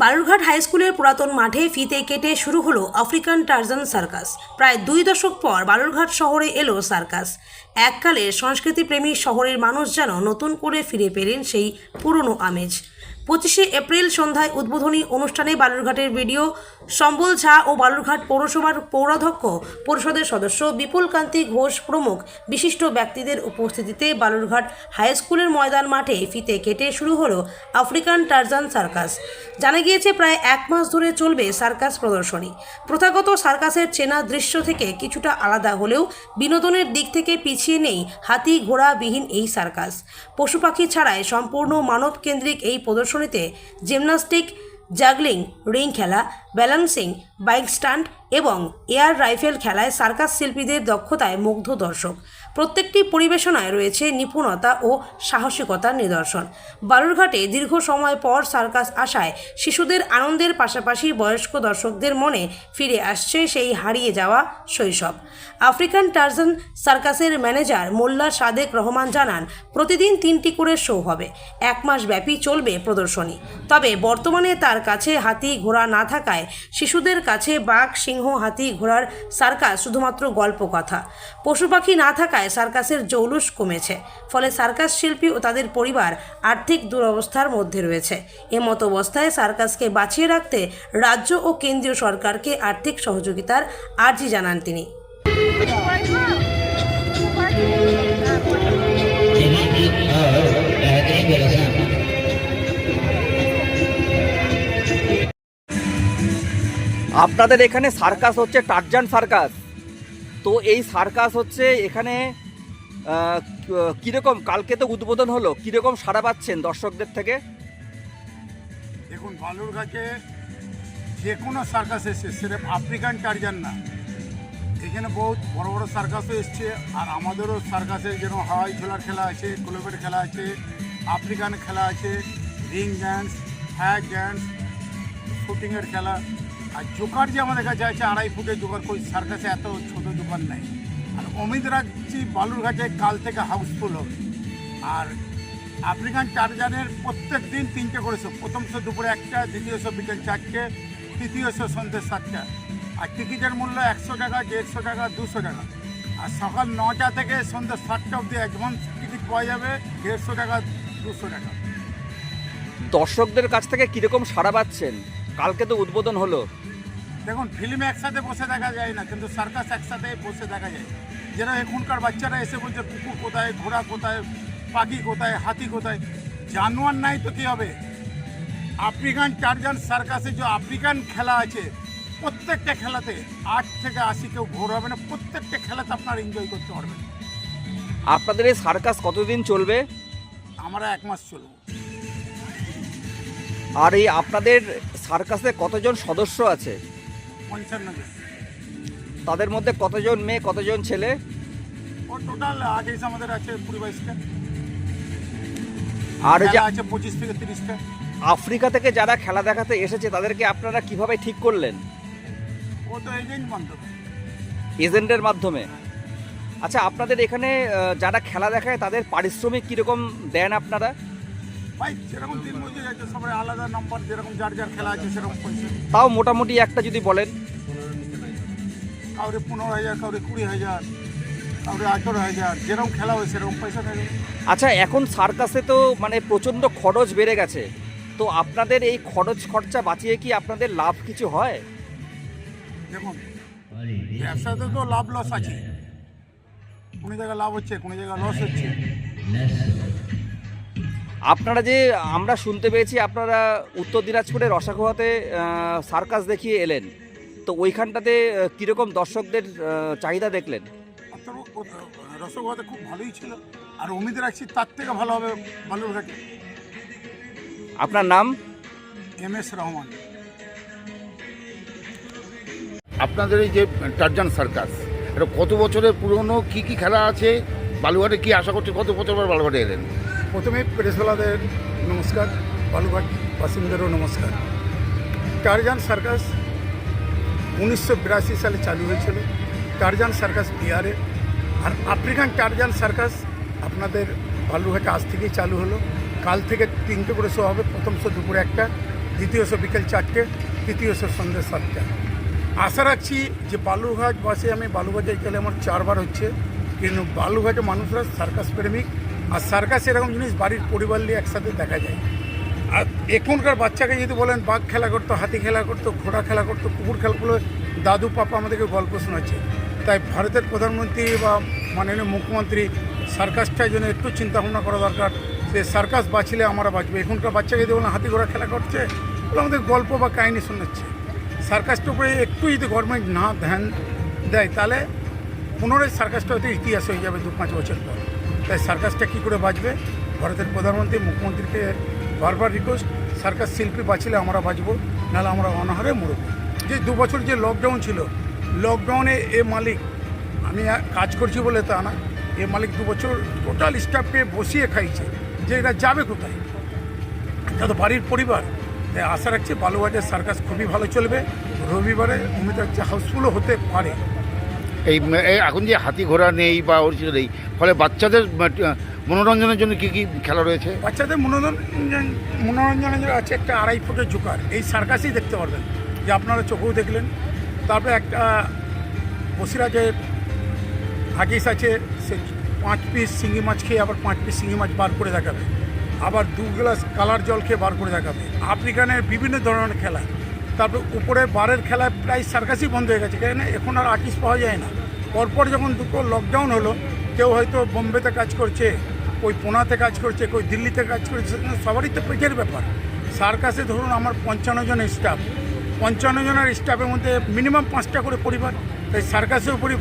Balurghat high স্কুলের পুরাতন মাঠে ফিতে কেটে শুরু হলো আফ্রিকান টার্জান সার্কাস। প্রায় দুই দশক পর বালুরঘাট শহরে এলো সার্কাস। এককালে সংস্কৃতিপ্রেমী শহরের মানুষ যেন নতুন করে ফিরে পেলেন সেই পুরনো আমেজ। পঁচিশে এপ্রিল সন্ধ্যায় উদ্বোধনী অনুষ্ঠানে বালুরঘাটের ভিডিও সম্বল ঝা ও বালুরঘাট পৌরসভার পৌরাধ্যক্ষ পরিষদের সদস্য বিপুল কান্তি ঘোষ প্রমুখ বিশিষ্ট ব্যক্তিদের উপস্থিতিতে বালুরঘাট হাই স্কুলের ময়দান মাঠে ফিতে কেটে শুরু হলো আফ্রিকান টার্জান সার্কাস। জানা গিয়েছে প্রায় এক মাস ধরে চলবে সার্কাস প্রদর্শনী। প্রথাগত সার্কাসের চেনা দৃশ্য থেকে কিছুটা আলাদা হলেও বিনোদনের দিক থেকে পিছিয়ে নেই হাতি ঘোড়া বিহীন এই সার্কাস। পশু পাখি ছাড়াই সম্পূর্ণ মানবকেন্দ্রিক এই প্রদর্শনীতে জিমনাস্টিক জাগলিং রিং খেলা ব্যালেন্সিং, বাইক স্টান্ট এবং এয়ার রাইফেল খেলায় সার্কাস শিল্পীদের দক্ষতায় মুগ্ধ দর্শক। প্রত্যেকটি পরিবেশনায় রয়েছে নিপুণতা ও সাহসিকতার নিদর্শন। বালুরঘাটে দীর্ঘ সময় পর সার্কাস আসায় শিশুদের আনন্দের পাশাপাশি বয়স্ক দর্শকদের মনে ফিরে আসছে সেই হারিয়ে যাওয়া শৈশব। আফ্রিকান টার্জন সার্কাসের ম্যানেজার মোল্লা সাদেক রহমান জানান, প্রতিদিন তিনটি করে শো হবে। এক মাস ব্যাপী চলবে প্রদর্শনী। তবে বর্তমানে তার কাছে হাতি ঘোড়া না থাকায় শিশুদের কাছে বাঘ, সিংহ, হাতি ঘোড়ার সার্কাস শুধুমাত্র গল্প কথা। পশু পাখি না থাকায় সার্কাসের জৌলুস কমেছে। ফলে সার্কাস শিল্পী ও তাদের পরিবার আর্থিক দুরবস্থার মধ্যে রয়েছে। এমত অবস্থায় সার্কাসকে বাঁচিয়ে রাখতে রাজ্য ও কেন্দ্রীয় সরকারকে আর্থিক সহযোগিতার আর্জি জানান তিনি। আপনাদের এখানে সার্কাস হচ্ছে টার্জান সার্কাস। তো এই সার্কাস হচ্ছে এখানে কীরকম, কালকে তো উদ্বোধন হলো, কীরকম সাড়া পাচ্ছেন দর্শকদের থেকে? দেখুন বালুরঘাটে যে কোনো সার্কাস এসছে সেটা আফ্রিকান টার্জান না। এখানে বহুত বড় বড় সার্কাসও এসছে, আর আমাদেরও সার্কাসে যেরকম হাওয়াই ঝোলার খেলা আছে কোলোবের খেলা আছে, আফ্রিকান খেলা আছে, রিং ড্যান্স হ্যাক ড্যান্স শুটিংয়ের খেলা। আর জোকার যে আমাদের কাছে আছে, আড়াই ফুটের জোকার, কই সার্কাসে এত ছোট দোকান নেই। আর অমিত রাখছি বালুরঘাটে কাল থেকে হাউসফুল হবে। আর আফ্রিকান টারজানের প্রত্যেক দিন তিনটে করে শো প্রথম শো দুপুরে একটা, দ্বিতীয় শো বিকেল চারটে, তৃতীয় শো সন্ধ্যে সাতটা। আর টিকিটের মূল্য একশো টাকা, দেড়শো টাকা, দুশো টাকা। আর সকাল নটা থেকে সন্ধ্যে সাতটা অবধি অ্যাডভান্স টিকিট পাওয়া যাবে, দেড়শো টাকা, দুশো টাকা। দর্শকদের কাছ থেকে কীরকম সাড়া পাচ্ছেন? কালকে তো উদ্বোধন হলো। দেখুন ফিল্ম একসাথে বসে দেখা যায় না কিন্তু সার্কাস একসাথে বসে দেখা যায়। যেটা এখনকার বাচ্চারা এসে বলছে কুকুর কোথায় ঘোড়া কোথায় পাখি কোথায় হাতি কোথায়? জানোয়ার নাই তো কী হবে? আফ্রিকান টার্জান সার্কাসে যে আফ্রিকান খেলা আছে প্রত্যেকটা খেলাতে আট থেকে আশি কেউ ঘোর হবে না প্রত্যেকটা খেলাতে আপনার এনজয় করতে পারবেন। আপনাদের এই সার্কাস কতদিন চলবে? আমরা এক মাস চলবো। আর এই আপনাদের সার্কাসে কতজন সদস্য আছে? পঞ্চান্ন তাদের মধ্যে কতজন মেয়ে কতজন ছেলে? টোটাল এসে আমাদের আছে কুড়ি বাইশটা। আর যে আছে পঁচিশ থেকে তিরিশটা। আফ্রিকা থেকে যারা খেলা দেখাতে এসেছে তাদেরকে আপনারা কীভাবে ঠিক করলেন? ও তো এজেন্ট মাধ্যম এজেন্টের মাধ্যমে? আচ্ছা আপনাদের এখানে যারা খেলা দেখায় তাদের পারিশ্রমিক কীরকম দেন আপনারা? যেরকম দিন মজুরি আছে সবাই আলাদা নাম্বার যেরকম যার যার খেলা আছে সেরকম পয়সা। তাও মোটামুটি একটা যদি বলেন। কাউরে পনেরো হাজার কাউরে কুড়ি হাজার কাউরে আঠেরো হাজার যেরকম খেলা হয় সেরকম পয়সা নেবে। আচ্ছা এখন সার্কাসে তো মানে প্রচণ্ড খরচ বেড়ে গেছে। তো আপনাদের এই খরচ খরচা বাঁচিয়ে কি আপনাদের লাভ কিছু হয়? দেখুন ব্যবসাতে তো লাভ লস আছে কোনো জায়গায় লাভ হচ্ছে কোনো জায়গায় লস হচ্ছে। আপনারা যে আমরা শুনতে পেয়েছি আপনারা উত্তর দিনাজপুরের রসাখোয়াতে সার্কাস দেখিয়ে এলেন। তো ওইখানটাতে কীরকম দর্শকদের চাহিদা দেখলেন? রসগোয়াতে খুব ভালোই ছিল। আর অমিত রাখছি তার থেকে ভালো হবে বালুরঘাটে আপনার নাম? M S Rahman. আপনাদের এই যে টার্জান সার্কাস এটা কত বছরের পুরনো? কি কি খেলা আছে? বালুঘাটে কি আশা করছে কত বছর পর বালুঘাটে এলেন? প্রথমে প্রেসওয়ালাদের নমস্কার বালুঘাট বাসিন্দারও নমস্কার। টারজান সার্কাস উনিশশো বিরাশি সালে চালু হয়েছিল। টারজান সার্কাস বিহারে। আর আফ্রিকান টারজান সার্কাস আপনাদের বালুঘাটে আজ থেকেই চালু হলো। কাল থেকে তিনটে করে শো হবে। প্রথম শো দুপুরে একটা, দ্বিতীয় শো বিকেল চারটে, তৃতীয় শো সন্ধ্যে সাতটা। আশা রাখছি যে বালুরঘাট বাসে আমি বালুঘাটে গেলে আমার চারবার হচ্ছে। কিন্তু বালুরঘাটে মানুষরা সার্কাস প্রেমিক। আর সার্কাস এরকম জিনিস বাড়ির পরিবার নিয়ে একসাথে দেখা যায়। আর এখনকার বাচ্চাকে যদি বলেন, বাঘ খেলা করতো, হাতি খেলা করতো, ঘোড়া খেলা করতো, কুকুর খেলাগুলো দাদু, পাপা আমাদেরকে গল্প শোনাচ্ছে। তাই ভারতের প্রধানমন্ত্রী বা মাননীয় মুখ্যমন্ত্রী সার্কাসটার জন্য একটু চিন্তা ভাবনা করা দরকার। যে সার্কাস বাঁচলে আমরা বাঁচবো। এখনকার বাচ্চাকে যদি বলেন, হাতি, ঘোড়া খেলা করছে ওগুলো আমাদের গল্প বা কাহিনী শোনাচ্ছে। সার্কাসটার উপরে একটু যদি গভর্নমেন্ট না ধ্যান দেয়, তাহলে পুনরায় সার্কাসটা হয়তো ইতিহাস হয়ে যাবে দু পাঁচ বছর পর। তাই সার্কাসটা কী করে বাঁচবে? ভারতের প্রধানমন্ত্রী, মুখ্যমন্ত্রীকে বারবার রিকোয়েস্ট সার্কাস শিল্পী বাঁচলে আমরা বাঁচবো, নাহলে আমরা অনাহারে মরব। যে দু বছর যে লকডাউন ছিল লকডাউনে এ মালিক, আমি কাজ করছি বলে তা না, এ মালিক দু বছর টোটাল স্টাফকে বসিয়ে খাইছে, যে এরা যাবে কোথায়? এটা তো বাড়ির পরিবার, তাই আশা রাখছি বালুঘাটের সার্কাস খুবই ভালো চলবে। রবিবারে হচ্ছে হাউসফুলও হতে পারে। এই এখন যে হাতি ঘোড়া নেই বা ওর কিছু নেই, ফলে বাচ্চাদের মনোরঞ্জনের জন্য কি কি খেলা রয়েছে? বাচ্চাদের মনোরঞ্জন, মনোরঞ্জনের জন্য আছে একটা আড়াই ফুটের জোকার। এই সার্কাসই দেখতে পারবেন। যে আপনারা চোখেও দেখলেন। তারপরে একটা বসিরাজের হাকিস আছে, সে পাঁচ পিস শিঙি মাছ খেয়ে আবার পাঁচ পিস শিঙি মাছ বার করে দেখাবে। আবার দু গ্লাস কালার জল খেয়ে বার করে দেখাবে। আফ্রিকানের বিভিন্ন ধরনের খেলা। তারপর উপরে বারের খেলায় প্রায় সার্কাসই বন্ধ হয়ে গেছে কেন এখন আর আর্টিস্ট পাওয়া যায় না। পরপর যখন দুটো লকডাউন হলো, কেউ হয়তো বোম্বেতে কাজ করছে ওই পুনাতে কাজ করছে কেউ দিল্লিতে কাজ করছে সবারই তো পেটের ব্যাপার। সার্কাসে ধরুন আমার পঞ্চান্ন জনের স্টাফ পঞ্চান্ন জনের স্টাফের মধ্যে মিনিমাম পাঁচটা করে পরিবার, তাই সার্কাসের উপরই